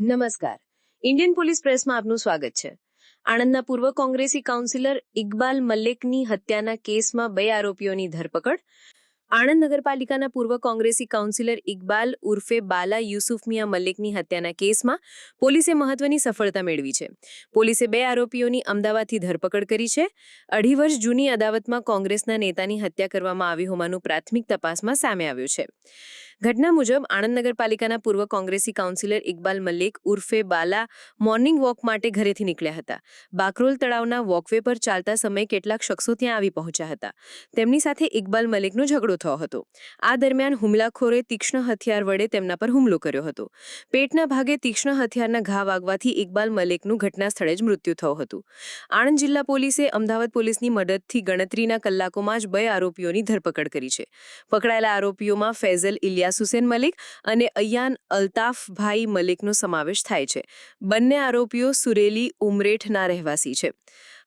નમસ્કાર. Indian police પ્રેસમાં આપનું સ્વાગત છે. આણંદના પૂર્વ કોંગ્રેસી કાઉન્સિલર ઇકબાલ મલ્લિકની હત્યાના કેસમાં બે આરોપીઓની ધરપકડ આણંદ નગરપાલિકાના પૂર્વ કોંગ્રેસી કાઉન્સિલર ઇકબાલ ઉર્ફે બાલા યુસુફ મિયા મલિકની હત્યાના કેસમાં પોલીસે મહત્વની સફળતા મેળવી છે. પોલીસે બે આરોપીઓની અમદાવાદથી ધરપકડ કરી છે. અઢી વર્ષ જૂની અદાવતમાં કોંગ્રેસના નેતાની હત્યા કરવામાં આવી હોવાનું પ્રાથમિક તપાસમાં સામે આવ્યું છે. ઘટના મુજબ આણંદ નગરપાલિકાના પૂર્વ કોંગ્રેસી કાઉન્સિલર ઇકબાલ મલિક ઉર્ફે બાલા મોર્નિંગ વોક માટે ઘરેથી નીકળ્યા હતા. બાકરોલ તળાવના વોકવે પર ચાલતા સમયે કેટલાક શખ્સો ત્યાં આવી પહોંચ્યા હતા. તેમની સાથે ઇકબાલ મલિકનો ઝઘડો થયો હતો. આ દરમિયાન હુમલાખોરે તીક્ષ્ણ હથિયાર વડે તેમના પર હુમલો કર્યો હતો. પેટના ભાગે તીક્ષ્ણ હથિયારના ઘા વાગવાથી ઇકબાલ મલિકનું ઘટના સ્થળે જ મૃત્યુ થયું હતું. આણંદ જિલ્લા પોલીસે અમદાવાદ પોલીસની મદદથી ગણતરીના કલાકોમાં જ બે આરોપીઓની ધરપકડ કરી છે. પકડાયેલા આરોપીઓમાં ફૈઝલ ઇલિયાસ હુસેન મલિક અને અયાન અલ્તાફભાઈ મલિકનો સમાવેશ થાય છે. બંને આરોપીઓ સુરેલી ઉમરેઠના રહેવાસી છે.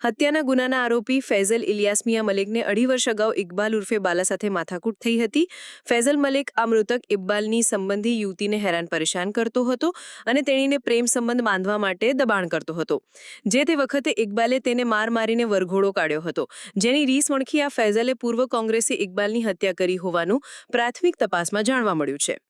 હત્યાના ગુનાના આરોપી ફૈઝલ ઇલિયાસમિયા મલિકને અઢી વર્ષ અગાઉ ઇકબાલ ઉર્ફે બાલા સાથે માથાકૂટ થઈ હતી. ફૈઝલ મલિક આ મૃતક ઇકબાલની સંબંધી યુવતીને હેરાન પરેશાન કરતો હતો અને તેણીને પ્રેમ સંબંધ બાંધવા માટે દબાણ કરતો હતો. જે તે વખતે ઇકબાલે તેને માર મારીને વરઘોડો કાઢ્યો હતો. જેની રીસ વણખી આ ફૈઝલે પૂર્વ કોંગ્રેસે ઇકબાલની હત્યા કરી હોવાનું પ્રાથમિક તપાસમાં જાણવા મળ્યું છે.